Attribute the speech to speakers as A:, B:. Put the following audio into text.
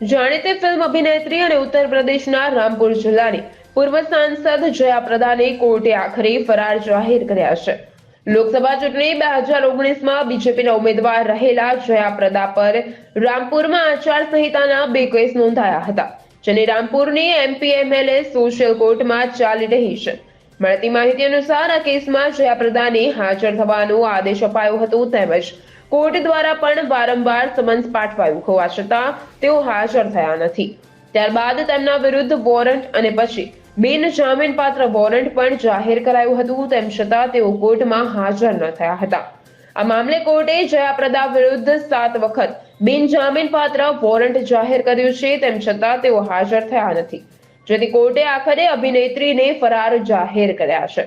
A: જાણીતી ફિલ્મ અભિનેત્રી અને ઉત્તર પ્રદેશના રામપુર જિલ્લાની પૂર્વ સાંસદ જયા પ્રદાને કોર્ટે આખરે ફરાર જાહેર કર્યા છે. લોકસભા ચૂંટણી બે હજાર ઓગણીસમાં બીજેપીના ઉમેદવાર રહેલા જયા પ્રદા પર રામપુરમાં આચારસંહિતાના બે કેસ નોંધાયા હતા, જેને રામપુરની એમપી એમએલએ સોશિયલ કોર્ટમાં ચાલી રહી છે. મળતી માહિતી અનુસાર આ કેસમાં જયા પ્રદાને હાજર થવાનો આદેશ અપાયો હતો તેમજ કોર્ટ દ્વારા પણ વારંવાર સમન્સ પાઠવાયું હોવા છતાં તેઓ હાજર થયા નથી. ત્યારબાદ તેમના વિરુદ્ધ વોરંટ અને પછી બિન જામીનપાત્ર વોરંટ પણ જાહેર કરાયું હતું, તેમ છતાં તેઓ કોર્ટમાં હાજર ન થયા હતા. આ મામલે કોર્ટે જયાપ્રદા વિરુદ્ધ સાત વખત બિન જામીનપાત્ર વોરંટ જાહેર કર્યું છે, તેમ છતાં તેઓ હાજર થયા નથી. જેથી કોર્ટે આખરે અભિનેત્રીને ફરાર જાહેર કર્યા છે.